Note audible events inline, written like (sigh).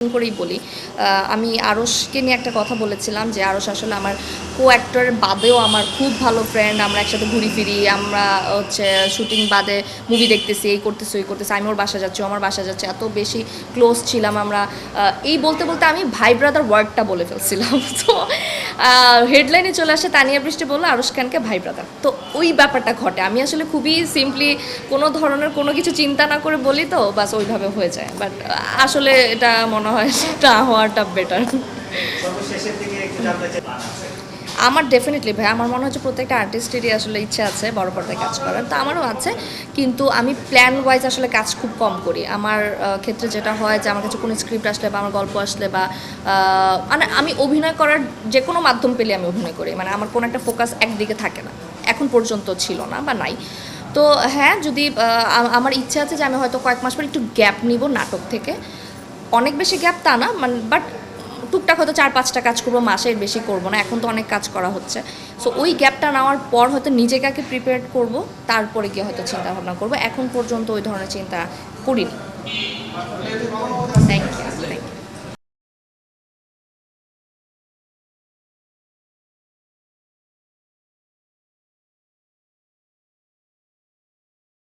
করেই বলি। আমি আরসকে নিয়ে একটা কথা বলেছিলাম যে আরস আসলে আমার কো অ্যাক্টরের বাদেও আমার খুব ভালো ফ্রেন্ড আমরা একসাথে ঘুরি ফিরি, আমরা হচ্ছে শুটিং বাদে মুভি দেখতেছি, এই করতেছি, ওই করতেছি, আমি ওর বাসা যাচ্ছি আমার বাসা যাচ্ছে, এত বেশি ক্লোজ ছিলাম আমরা। এই বলতে বলতে আমি ভাই ব্রাদার ওয়ার্ডটা বলে ফেলছিলাম। (laughs) তো হেডলাইনে চলে আসে তানিয়া বৃষ্টি বলল, আরুশ খানকে, ভাই ব্রাদার তো ওই ব্যাপারটা ঘটে। আমি আসলে খুবই সিম্পলি কোনো ধরনের কোনো কিছু চিন্তা না করে বলি তো বাস ওইভাবে হয়ে যায়। বাট আসলে এটা মনে হয় সেটা হওয়াটা বেটার আমার ডেফিনেটলি ভাই, আমার মনে হচ্ছে প্রত্যেকটা আর্টিস্টেরই আসলে ইচ্ছা আছে বড় পর্দায় কাজ করার। তো আমারও আছে, কিন্তু আমি প্ল্যান ওয়াইজ আসলে কাজ খুব কম করি। আমার ক্ষেত্রে যেটা হয় যে আমার কাছে কোনো স্ক্রিপ্ট আসলে বা আমার গল্প আসলে বা মানে আমি অভিনয় করার যে কোনো মাধ্যম পেলে আমি অভিনয় করি। মানে আমার কোনো একটা ফোকাস একদিকে থাকে না। এখন পর্যন্ত ছিল না বা নাই। তো হ্যাঁ যদি আমার ইচ্ছা আছে যে আমি হয়তো কয়েক মাস পর একটু গ্যাপ নিব নাটক থেকে। অনেক বেশি গ্যাপ তা না মানে বাট টুকটাক হয়তো চার পাঁচটা কাজ করব, মাসের বেশি করব না, এখন তো অনেক কাজ করা হচ্ছে। সো ওই গ্যাপটা নেওয়ার পর হয়তো নিজেকে আগে প্রিপেয়ার করব, তারপরে গিয়ে হয়তো চিন্তা ভাবনা করব। এখন পর্যন্ত ওই ধরনের চিন্তা করিনি। Thank you thank you